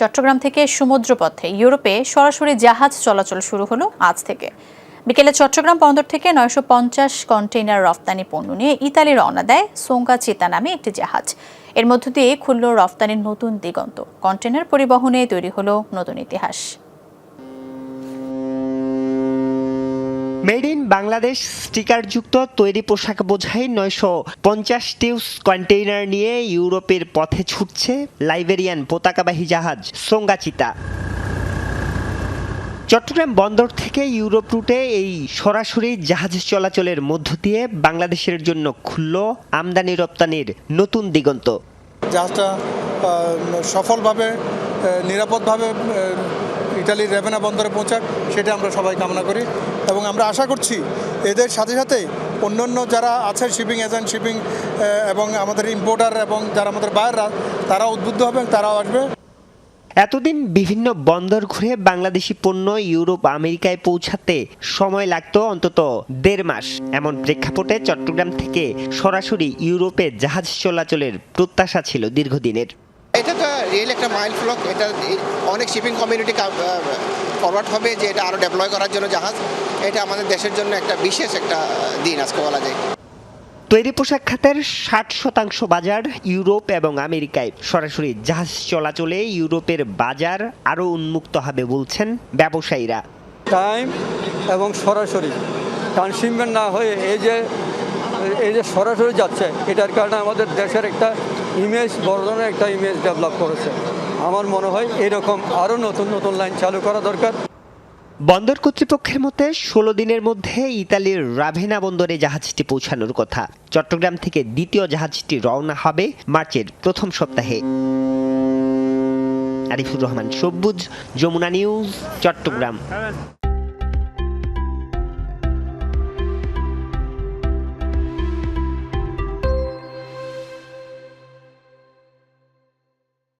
চট্টগ্রাম থেকে সমুদ্রপথে ইউরোপে সরাসরি জাহাজ চলাচল শুরু হলো আজ থেকে। বিকেলে চট্টগ্রাম বন্দর থেকে নয়শো পঞ্চাশ কন্টেইনার রফতানি পণ্য নিয়ে ইতালি রওনা দেয় সোঙ্গা চিতা নামে একটি জাহাজ। এর মধ্য দিয়ে খুলল রফতানির নতুন দিগন্ত। কন্টেইনার পরিবহনে তৈরি হলো নতুন ইতিহাস। মেড ইন বাংলাদেশ স্টিকারযুক্ত তৈরি পোশাক বোঝাই নয়শো পঞ্চাশ টিউস কন্টেইনার নিয়ে ইউরোপের পথে ছুটছে লাইবেরিয়ান পতাকাবাহী জাহাজ সোঙ্গাচিতা। চট্টগ্রাম বন্দর থেকে ইউরোপ রুটে এই সরাসরি জাহাজ চলাচলের মধ্য দিয়ে বাংলাদেশের জন্য খুলল আমদানি রপ্তানির নতুন দিগন্ত। জাহাজটা সফলভাবে নিরাপদভাবে ইটালির রেভেনা বন্দরে পৌঁছাক, সেটা আমরা সবাই কামনা করি। এবং আমরা আশা করছি এদের সাথে সাথে অন্যান্য যারা আছে শিপিং এজেন্ট, শিপিং এবং আমাদের ইম্পোর্টার এবং যারা আমাদের বাইররা তারা উদ্বুদ্ধ হবে, তারাও আসবে। এতদিন বিভিন্ন বন্দর ঘুরে বাংলাদেশি পণ্য ইউরোপ, আমেরিকায় পৌঁছাতে সময় লাগতো অন্তত দেড় মাস। এমন প্রেক্ষাপটে চট্টগ্রাম থেকে সরাসরি ইউরোপে জাহাজ চলাচলের প্রত্যাশা ছিল দীর্ঘদিনের। রিয়েল একটা মাইল ফ্লক এটা অনেক শিপিং কমিউনিটি ফরওয়ার্ড হবে যে এটা আরও ডেপ্লয় করার জন্য জাহাজ। এটা আমাদের দেশের জন্য একটা বিশেষ একটা দিন আজকে বলা যায়। তৈরি পোশাক খাতের ষাট শতাংশ বাজার ইউরোপ এবং আমেরিকায়। সরাসরি জাহাজ চলাচলে ইউরোপের বাজার আরও উন্মুক্ত হবে বলছেন ব্যবসায়ীরা। টাইম এবং সরাসরি ট্রান্সশিপমেন্ট না হয়ে এই যে এই যে সরাসরি যাচ্ছে এটার কারণে আমাদের দেশের একটা ইমেজ বড় ধরনের একটা ইমেজ ডেভেলপ করেছে। আমার মনে হয় এরকম আরও নতুন নতুন লাইন চালু করা দরকার। বন্দর কর্তৃপক্ষের মতে, ষোলো দিনের মধ্যে ইতালির রাভেনা বন্দরে জাহাজটি পৌঁছানোর কথা। চট্টগ্রাম থেকে দ্বিতীয় জাহাজটি রওনা হবে মার্চের প্রথম সপ্তাহে। আরিফুর রহমান, সবুজ, যমুনা নিউজ, চট্টগ্রাম।